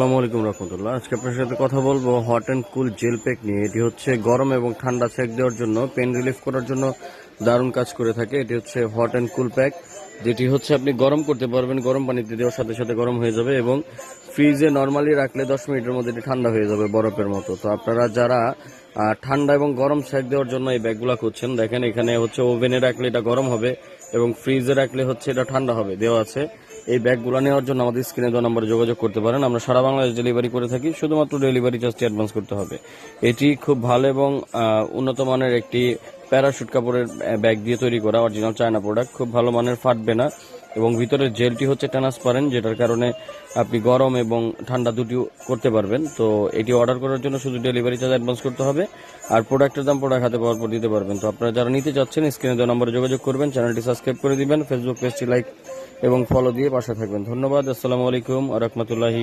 আসসালামু আলাইকুম রহমতুল্লাহ। আজকে আপনার সাথে কথা বলব hot and cool gel pack নিয়ে। এটি হচ্ছে গরম এবং ঠান্ডা সেক দেওয়ার জন্য পেন রিলিফ করার জন্য দারুণ কাজ করে থাকে। এটি হচ্ছে হট অ্যান্ড কুল প্যাক যেটি হচ্ছে আপনি গরম করতে পারবেন, গরম পানিতে দেওয়ার সাথে সাথে গরম হয়ে যাবে এবং ফ্রিজে নর্মালি রাখলে দশ মিনিটের মধ্যে এটি ঠান্ডা হয়ে যাবে বরফের মতো। তো আপনারা যারা ঠান্ডা এবং গরম সেক দেওয়ার জন্য এই ব্যাগগুলো খুঁজছেন, দেখেন এখানে হচ্ছে ওভেনে রাখলে এটা গরম হবে এবং ফ্রিজে রাখলে হচ্ছে এটা ঠান্ডা হবে, দেওয়া আছে। এই ব্যাগগুলো নেওয়ার জন্য আমাদের স্ক্রিনে দেওয়া নম্বরে যোগাযোগ করতে পারেন। আমরা সারা বাংলাদেশ ডেলিভারি করে থাকি, শুধুমাত্র ডেলিভারি চার্জটি অ্যাডভান্স করতে হবে। এটি খুব ভালো এবং উন্নত মানের একটি প্যারাশুট কাপড়ের ব্যাগ দিয়ে তৈরি করা অরিজিনাল চায়না প্রোডাক্ট খুব ভালো মানের ফাটবে না এবং ভিতরের জেলটি হচ্ছে ট্রান্সপারেন্ট যেটার কারণে আপনি গরম এবং ঠান্ডা দুটি করতে পারবেন। তো এটি অর্ডার করার জন্য শুধু ডেলিভারি চার্জ অ্যাডভান্স করতে হবে। আর প্রোডাক্টের দাম প্রোডাক্ট হাতে পাওয়ার পর দিতে পারবেন। তো আপনারা যারা নিতে চাচ্ছেন, স্ক্রিনে দেওয়া নম্বরে যোগাযোগ করবেন চ্যানেলটি সাবস্ক্রাইব করে দিবেন ফেসবুক পেজটি লাইক এবং ফলো দিয়ে পাশে থাকবেন। ধন্যবাদ আসসালামু আলাইকুম আ রহমতুল্লাহি